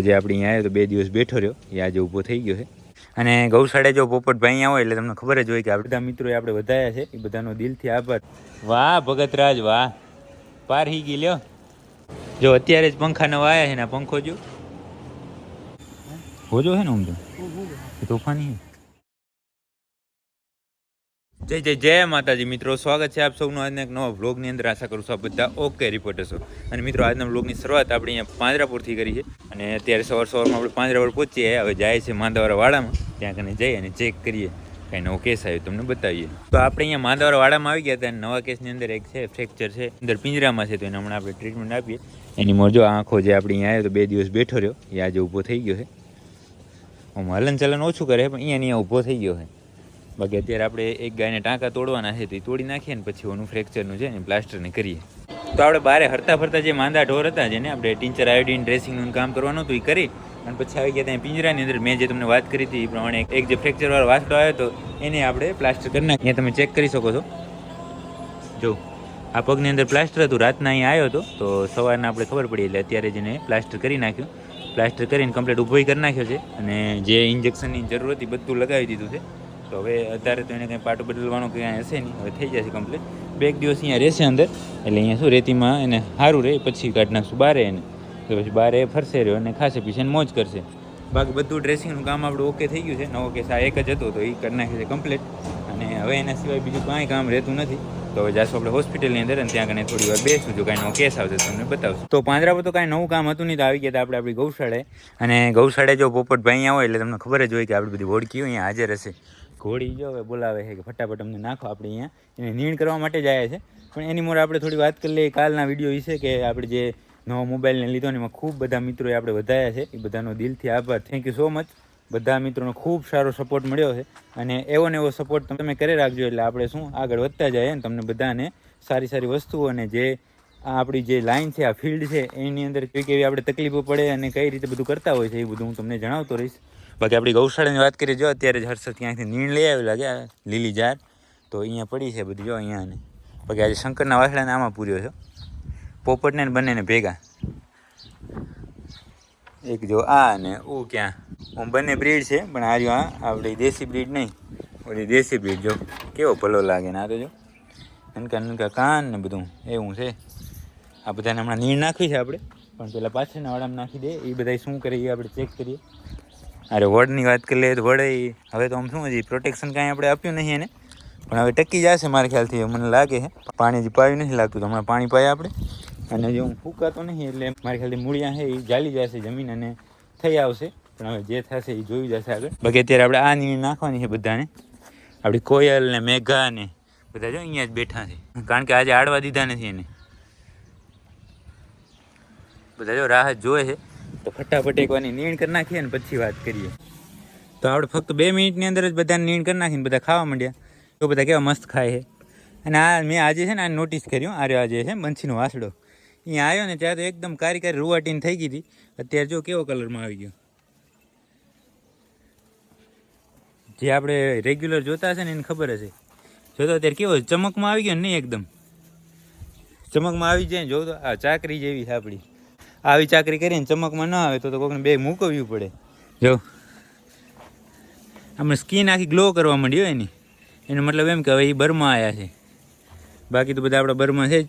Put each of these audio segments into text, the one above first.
જે આપણે અહીંયા આવ્યો તો બે દિવસ બેઠો રહ્યો એ આજે ઊભો થઈ ગયો છે. અને ગૌશાળે જો પોપટભાઈ અહીંયા હોય એટલે તમને ખબર જ હોય કે આપણે બધા મિત્રોએ આપણે વધાયા છે એ બધાનો દિલથી આભાર. વાહ ભગતરાજ વાહ. પાર હી ગઈ લ્યો. જો અત્યારે જ પંખા નવા આવ્યા છે ને પંખો જો. હોજો છે ને આમ તો. તોફાની જય જય જય માતાજી. મિત્રો, સ્વાગત છે આપ સૌનું આજના એક નવા વ્લોગની અંદર. આશા કરું છું આપ બધા ઓકે રિપોર્ટર છો. અને મિત્રો, આજના વ્લોગની શરૂઆત આપણે અહીંયા પાંજરાપુરથી કરી છે. અને અત્યારે સવાર સવારમાં આપણે પાંજરાપુર પહોંચીએ. હવે જાય છે માંદાવાળા વાડામાં. ત્યાં કને જઈએ અને ચેક કરીએ કાંઈ નવો કેસ આવ્યો, તમને બતાવીએ. તો આપણે અહીંયા માંદાવાળા વાડામાં આવી ગયા હતા. અને નવા કેસની અંદર એક છે ફ્રેક્ચર છે. અંદર પિંજરામાં છે, તો એને હમણાં આપણે ટ્રીટમેન્ટ આપીએ. એની મોજો આંખો જે આપણે અહીંયા આવ્યો તો બે દિવસ બેઠો રહ્યો. એ આજે ઊભો થઈ ગયો છે. આમ હલન ચલન ઓછું કરે પણ અહીંયા અહીંયા ઊભો થઈ ગયો છે. બાકી અત્યારે આપણે એક ગાયને ટાંકા તોડવાના છે, તો તોડી નાખીએ ને પછી ઓનું ફ્રેક્ચરનું છે ને પ્લાસ્ટરને કરીએ. તો આપણે બારે હરતા ફરતા જે માંદા ઢોર હતા જેને આપણે ટીચર આયોડીન ડ્રેસિંગનું કામ કરવાનું હતું, એ કરી અને પછી આવી ગયા ત્યાં પિંજરાની અંદર મેં જે તમને વાત કરી હતી એ પ્રમાણે એક જે ફ્રેક્ચરવાળો વાસડો આવ્યો હતો, એને આપણે પ્લાસ્ટર કરી નાખીએ. તમે ચેક કરી શકો છો. જો, આ પગની અંદર પ્લાસ્ટર હતું, રાતના અહીંયા આવ્યો હતો, તો સવારના આપણે ખબર પડી એટલે અત્યારે જેને પ્લાસ્ટર કરી નાખ્યું. પ્લાસ્ટર કરીને કમ્પ્લીટ ઊભો કરી નાખ્યો છે અને જે ઇન્જેક્શનની જરૂર હતી બધું લગાવી દીધું છે. તો હવે અત્યારે તો એને કંઈ પાટું બદલવાનું કંઈ હશે નહીં. હવે થઈ જશે કમ્પ્લીટ બે એક દિવસ અહીંયા રહેશે અંદર. એટલે અહીંયા શું રેતીમાં એને સારું રહે, પછી કાઢી નાખશું બારે એને. તો પછી બારે ફરશે રહ્યો અને ખાશે પીશે મોજ કરશે. બાકી બધું ડ્રેસિંગનું કામ આપણું ઓકે થઈ ગયું છે. નવો કેસ આ એક જ હતો, તો એ કરી નાખે છે કમ્પ્લીટ અને હવે એના સિવાય બીજું કાંઈ કામ રહેતું નથી. તો હવે જાશું આપણે હોસ્પિટલની અંદર અને ત્યાં કને થોડી વાર બેસું જો કાંઈ નવો કેસ આવશે તમને બતાવશું. તો પાંદરા પર તો કાંઈ નવું કામ હતું નહીં, તો આવી ગયા આપણે આપણી ગૌશાળાએ. અને ગૌશાળાએ જો પોપટભાઈ અહીંયા હોય એટલે તમને ખબર જ હોય કે આપણી બધી હોડકીઓ અહીંયા હાજર હશે. ઘોડી જો બોલાવે છે કે ફટાફટ અમને નાખો આપણે અહીંયા. એને નીણ કરવા માટે જ આવ્યા છે. પણ એની મોર આપણે થોડી વાત કરી લઈએ. કાલના વીડિયો વિશે કે આપણે જે નવો મોબાઈલને લીધો ને એમાં ખૂબ બધા મિત્રોએ આપણે વધાયા છે. એ બધાનો દિલથી આભાર. થેન્ક યુ સો મચ બધા મિત્રોનો ખૂબ સારો સપોર્ટ મળ્યો છે. અને એવો ને એવો સપોર્ટ તમે કરી રાખજો એટલે આપણે શું આગળ વધતા જાય ને તમને બધાને સારી સારી વસ્તુઓ અને જે આ આપણી જે લાઈન છે, આ ફિલ્ડ છે, એની અંદર કેવી કેવી આપણે તકલીફો પડે અને કઈ રીતે બધું કરતા હોય છે એ બધું હું તમને જણાવતો રહીશ. બાકી આપણી ગૌશાળાની વાત કરીએ, જો અત્યારે જ હર્ષદ ત્યાંથી નીણ લઈ આવેલા કે લીલી જાર, તો અહીંયા પડી છે બધી, જો અહીંયા ને. બાકી આજે શંકરના વાસળાને આમાં પૂર્યો છે. પોપટને બંનેને ભેગા. એક જો આ ને ઊ ક્યાં? હું બંને બ્રીડ છે, પણ આ આ, આપણી દેશી બ્રીડ નહીં. ઓલી દેશી બ્રીડ જો, કેવો ભલો લાગે ને આ તો જો. નનકા નનકા કાન ને બધું, એવું છે. આ બધાને હમણાં નીણ નાખવી છે આપણે, પણ પેલા પાછળના વાળામાં નાખી દે એ બધા શું કરીએ આપણે ચેક કરીએ. અરે વડની વાત કરી લઈએ તો વડે હવે તો આમ શું હજી પ્રોટેક્શન કાંઈ આપણે આપ્યું નહીં એને. પણ હવે ટકી જશે મારા ખ્યાલથી મને લાગે છે. પાણી હજી પાયું નથી લાગતું તો હમણાં પાણી પાય આપણે. અને જે હું ફૂંકાતો નહીં એટલે મારા ખ્યાલથી મૂળિયા છે એ જાલી જશે જમીન અને થઈ આવશે. પણ હવે જે થશે એ જોઈ જશે આગળ. બાકી અત્યારે આપણે આ નીર નાખવાની છે બધાને. આપણી કોયલ ને મેઘા ને બધા જો અહીંયા જ બેઠા છે. કારણ કે આજે આડવા દીધા નથી એને. બધા જો રાહત જોવે છે. તો ફટાફટ એકવાની નીણ કરી નાખીએ ને પછી વાત કરીએ. તો આપણે ફક્ત બે મિનિટની અંદર જ બધાને નીણ કરી નાખીને બધા ખાવા માંડ્યા. તો બધા કેવા મસ્ત ખાય છે. અને આ મેં આજે છે ને આ નોટિસ કર્યું આર્યો આજે છે બંસીનો વાસડો. અહીંયા આવ્યો ને ત્યાં તો એકદમ કારી કારી રૂવાટીને થઈ ગઈ હતી. અત્યારે જો કેવો કલરમાં આવી ગયો. જે આપણે રેગ્યુલર જોતા હશે ને એને ખબર હશે. જોતો અત્યારે કેવો ચમકમાં આવી ગયો ને નહીં એકદમ? ચમકમાં આવી જાય જો તો આ ચાકરી જેવી છે આપણી. આવી ચાકરી કરીને ચમકમાં ન આવે તો તો કોકને બે મૂકવ્યું પડે. જો. આમાં સ્કીન આખી ગ્લો કરવા માંડી હોય એની એનો મતલબ એમ કે હવે એ બર્મા આવ્યા છે. બાકી તો બધા આપણા બર્મા છે જ.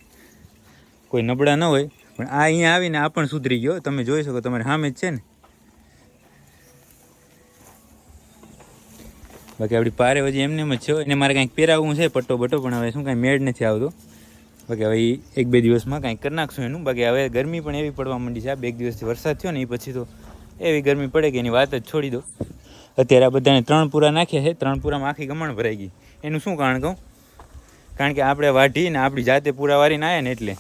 કોઈ નબળા ન હોય, પણ આ અહીંયા આવીને આ પણ સુધરી ગયો. તમે જોઈ શકો, તમારે સામે જ છે ને. બાકી આપણી પારે હજી એમને એમ જ છે એને મારે કાંઈક પહેરાવવું છે, પટ્ટો બટ્ટો, પણ હવે શું કાંઈ મેળ નથી આવતો. બાકી હવે એક બે દિવસમાં કાંઈક કરી નાખશું એનું. બાકી હવે ગરમી પણ એવી પડવા માંડી છે. આ બે દિવસથી વરસાદ થયો ને એ પછી તો એવી ગરમી પડે કે એની વાત જ છોડી દો. અત્યારે આ બધાને ત્રણ પૂરા નાખ્યા છે. ત્રણ પૂરામાં આખી ગમણ ભરાઈ ગઈ. એનું શું કારણ કહું? કારણ કે આપણે વાઢી ને આપણી જાતે પૂરા વારીને આવ્યા ને એટલે.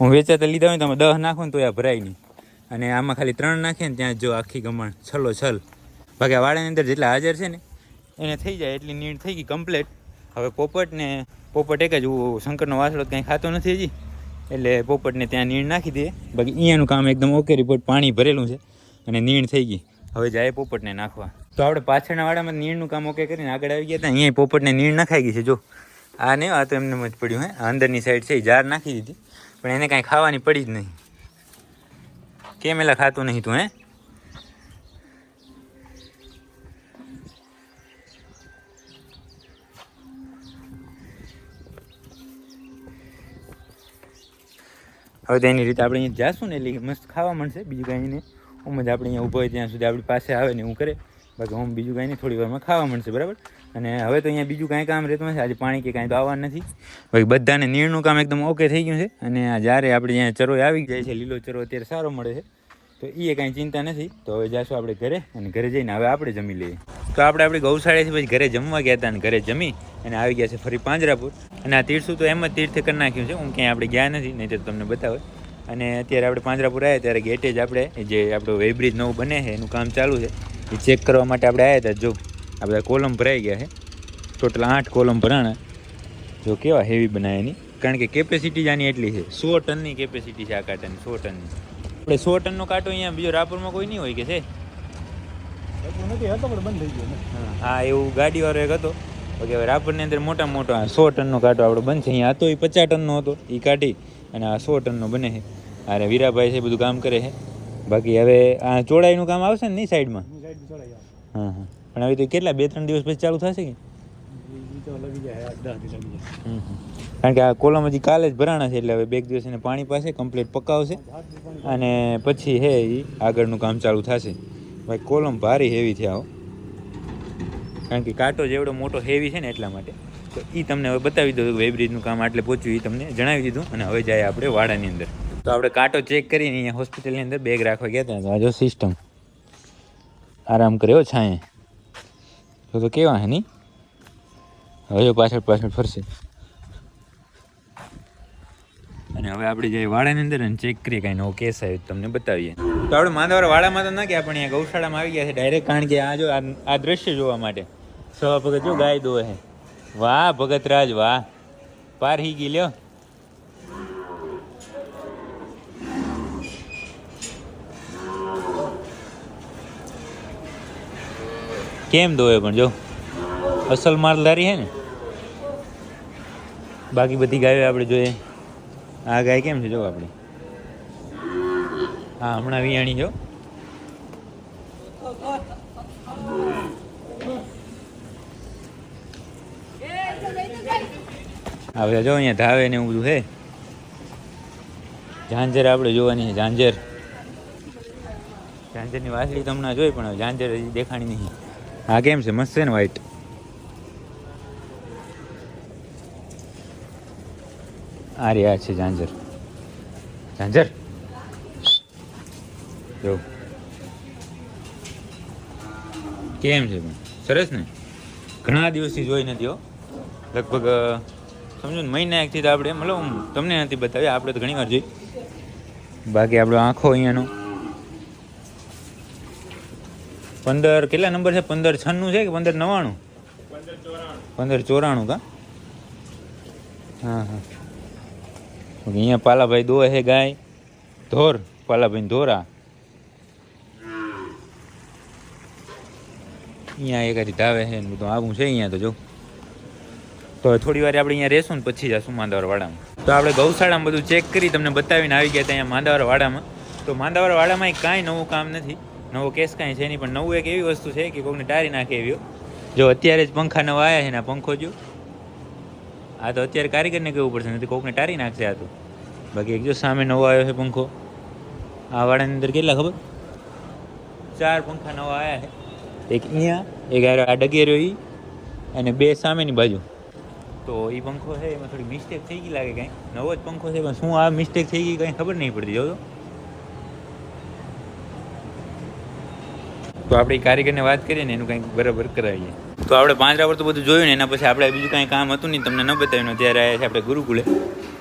હું વેચાતા લીધા હોય તો અમે દહ નાખો ને તો આ ભરાય નહીં. અને આમાં ખાલી ત્રણ નાખીએ ને ત્યાં જો આખી ગમણ છલો છલ. બાકી વાડાની અંદર જેટલા હાજર છે ને, એને થઈ જાય એટલી નીડ થઈ ગઈ કમ્પ્લેટ હવે પોપટને, પોપટ એક જ શંકરનો વાસળો કંઈ ખાતો નથી હજી. એટલે પોપટને ત્યાં નીણ નાખી દઈએ બાકી અહીંયાનું કામ એકદમ ઓકે રિપોર્ટ પાણી ભરેલું છે અને નીણ થઈ ગઈ. હવે જાય પોપટને નાખવા. તો આપણે પાછળના વાડામાં નીણનું કામ ઓકે કરીને આગળ આવી ગયા હતા. અહીંયા પોપટને નીણ નખાઈ ગઈ છે, જો. આ નહીં આ તો એમને જ પડ્યું, હે. અંદરની સાઈડ છે, એ જાર નાખી દીધી. પણ એને કાંઈ ખાવાની પડી જ નહીં. કેમ એલા ખાતું નહીં તું, હે. હવે તેની રીતે આપણે અહીંયા જાશું ને એટલે મસ્ત ખાવા મળશે. બીજું કાંઈ નહીં. હું જ આપણે અહીંયા ઊભો હોય ત્યાં સુધી આપણી પાસે આવે ને હું કરે. બાકી હું બીજું કાંઈ નહીં, થોડી વારમાં ખાવા મળશે, બરાબર? અને હવે તો અહીંયા બીજું કાંઈ કામ રહેતું નથી. આજે પાણી કે કાંઈ તો આવવાનું નથી. બાકી બધાને નીરનું કામ એકદમ ઓકે થઈ ગયું છે. અને જ્યારે આપણે અહીંયા ચરો આવી જાય છે, લીલો ચરો અત્યારે સારો મળે છે. તો એ કાંઈ ચિંતા નથી. તો હવે જઈશું આપણે ઘરે અને ઘરે જઈને હવે આપણે જમી લઈએ. તો આપણે આપણી ગૌશાળાથી પછી ઘરે જમવા ગયા હતા અને ઘરે જમી અને આવી ગયા છે ફરી પાંજરાપુર. અને આ તીર્થું તો એમ જ તીર્થ કરી નાખ્યું છે, હું ક્યાંય આપણે ગયા નથી, નહીં તો તમને બતાવે. અને અત્યારે આપણે પાંજરાપુર આવ્યા, ત્યારે ગેટે જ આપણે જે આપણો વેબ્રિજ નવું બને છે, એનું કામ ચાલુ છે. એ ચેક કરવા માટે આપણે આવ્યા હતા, જો આ બધા કોલમ ભરાઈ ગયા છે. ટોટલ આઠ કોલમ ભરાણા. જો કેવા હેવી બનાવે એની. કારણ કે કેપેસિટી જ આની એટલી છે, સો ટનની કેપેસિટી છે આ કાંટાની, સો ટનની. આપણે સો ટનનો કાંટો અહીંયા બીજો રાપુરમાં કોઈ નહીં હોય કે છે એટલું નથી હતો પણ બંધ થઈ ગયો ને હા એવું ગાડીવાળો એક હતો. કે હવે રાપરની અંદર મોટા મોટો સો ટનનો કાંટો આપણો બનશે અહીંયા હતો એ પચાસ ટનનો હતો એ કાઢી અને આ સો ટનનો બને છે. અરે વીરાભાઈ છે બધું કામ કરે છે. બાકી હવે આ ચોડાઈનું કામ આવશે ને નહીં સાઈડમાં? હું હા હા. પણ હવે તો કેટલા બે ત્રણ દિવસ પછી ચાલુ થશે કે. કારણ કે આ કોલમ હજી કાલે જ ભરાણા છે એટલે હવે બે દિવસ એને પાણી પાસે કમ્પ્લીટ પકાવશે. અને પછી હે એ આગળનું કામ ચાલુ થશે. ભાઈ, કોલમ ભારી હેવી થયા હો કારણ કે કાંટો જેવડો મોટો હેવી છે ને એટલા માટે. તો એ તમને હવે બતાવી દઉં વેબ્રિજનું કામ આટલે પહોંચ્યું એ તમને જણાવી દીધું અને હવે જાય આપણે વાડાની અંદર. તો આપણે કાંટો ચેક કરીને અહીંયા હોસ્પિટલની અંદર બેગ રાખવા ગયા હતા. તો આ સિસ્ટમ આરામ કર્યો છાંયે. તો તો કેવા હે નહીં? હવે પાછળ પાછળ ફરશે. અને હવે આપણે જઈએ વાડાની અંદર અને ચેક કરીએ કાંઈ નવો કેસ આવ્યો તમને બતાવીએ. તો આપણે વાળામાં વાડામાં તો ના ગયા પણ અહીંયા ગૌશાળામાં આવી ગયા છે. ડાયરેક્ટ કારણ કે આ જો આ દ્રશ્ય જોવા માટે. સવા ભગત જો ગાય દોવે હે વાહ ભગતરાજ વાહ. પાર હી ગઈ લ્યો. કેમ દોવે પણ જો? અસલ માલધારી હે ને? બાકી બધી ગાયો આપણે જોઈએ. આ ગાય કેમ છે જો આપણે? હા, હમણાં વિયાણી જો. હવે જો અહીંયા ધાવે ને એવું બધું હે. ઝાંઝર આપણે જોવાની છે, ઝાંઝર. ઝાંઝરની વાસળી તમને જોઈ પણ ઝાંઝર હજી દેખાણી નહીં. હા કેમ છે? મસ્ત છે ને વ્હાઈટ આ રે, આ છે ઝાંઝર. ઝાંઝર? જો. કેમ છે સરસ ને? ઘણા દિવસથી જોઈ નથી હો. લગભગ સમજો ને, મહિના એકથી તો આપણે મતલબ હું તમને નથી બતાવી, આપણે તો ઘણી વાર જોઈ. બાકી આપણો આંખો અહીંયાનો. પંદર, કેટલા નંબર છે? પંદર છન્નું છે કે પંદર નવ્વાણું? પંદર ચોરાણું કા? હા હા. અહીંયા પાલાભાઈ દોહે છે ગાય. ધોર, પાલાભાઈ ધોરા. અહીંયા એકાદી ધાવે છે ને બધું આવું છે અહીંયા તો જો. તો થોડી વાર આપણે અહીંયા રહેશું ને પછી જશું માંદાવર વાડામાં તો આપણે ગૌશાળામાં બધું ચેક કરી તમને બતાવીને આવી ગયા હતા અહીંયા માંદાવર વાડામાં તો માંદાવર વાડામાં કાંઈ નવું કામ નથી. નવો કેસ કાંઈ છે નહીં, પણ નવું એક એવી વસ્તુ છે કે કોઈને ટારી નાખે એવી જો અત્યારે જ પંખા નવા આવ્યા છે ને પંખો જો. આ તો અત્યારે કારીગરને કહેવું પડશે નથી કોકને ટારી નાખશે આ તો. બાકી એક જો સામે નવો આવ્યો છે પંખો. આ વાડાની અંદર કેટલા ખબર? ચાર પંખા નવા આવ્યા છે. એક અહીંયા, એક આ આ ડગે રહ્યો અને બે સામેની બાજુ. તો એ પંખો છે, એમાં થોડી મિસ્ટેક થઈ ગઈ લાગે કાંઈ. નવો જ પંખો છે, પણ શું આ મિસ્ટેક થઈ ગઈ કાંઈ ખબર નહીં પડતી જો તો આપણે કારીગરને વાત કરીએ ને, એનું કંઈક બરાબર કરાવીએ. તો આપણે પાંજરા પર તો બધું જોયું ને, એના પછી આપણે બીજું કાંઈ કામ હતું નહીં, તમને ન બતાવ્યું ત્યારે આવ્યા છે આપણે ગુરુકુળે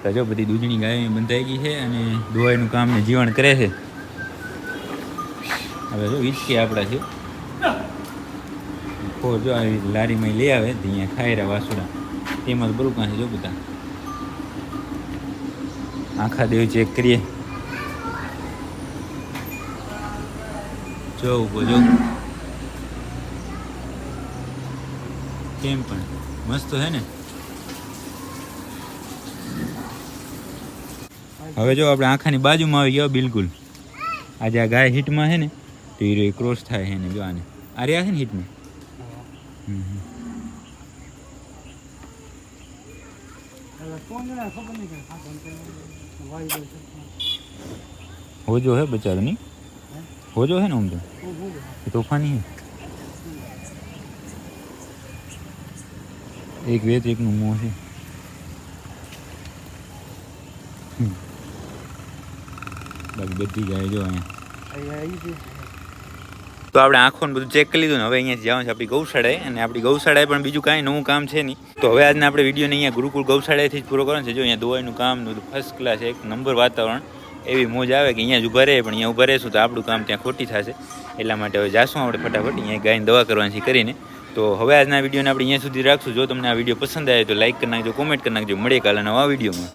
તો જો બધી દૂધની ગાય બંધાઈ ગઈ છે અને દોવાઈનું કામ ને જીવણ કરે છે. હવે જો હિચકે આપણા છે. ખોર જો આવી લારીમાં લઈ આવે અહીંયા ખાયરા વાસુડા. તેમાં તો બરું કાંઈ જો બધા આખા દેવ ચેક કરીએ. જો ઊભો, જો. કેમ પણ? મસ્ત હે ને? હવે જો આપણે આખાની બાજુમાં આવી ગયા બિલકુલ. આજે આ ગાય હિટમાં છે ને, તો એ ક્રોસ થાય છે ને, જો આને. આ રહ્યા છે ને હિટમાં? હમ હમ. હવે કોણ જણા ખબર નહીં કે આ કોણ છે. વાઈ ગયું છે. હોજો હે બચારો નહીં હોજો હે ને આમ તો તો આપણે આંખોને બધું ચેક કરી લીધું ને હવે અહીંયાથી જવાનું છે આપણી ગૌશાળાએ અને આપણી ગૌશાળાએ પણ બીજું કાંઈ નવું કામ છે નહીં. તો હવે આજના આપણે વિડીયોને અહીંયા ગુરુકુળ ગૌશાળાએથી જ પૂરો કરવાનો છે. જો અહીંયા દોવાઈનું કામ ફર્સ્ટ ક્લાસ એક નંબર વાતાવરણ, એવી મોજ આવે કે અહીંયા જ ઊભા રહે, પણ અહીંયા ઊભા રહેશું તો આપણું કામ ત્યાં ખોટી થશે. એટલા માટે હવે જાશું આપણે ફટાફટ, અહીંયા ગાયને દવા કરવાની કરીને. તો હવે આજના વિડીયોને આપણે અહીંયા સુધી રાખશું. જો તમને આ વીડિયો પસંદ આવે તો લાઈક કરી નાખજો કોમેન્ટ કરી નાખજો. મળે કાલે નવા વિડીયોમાં.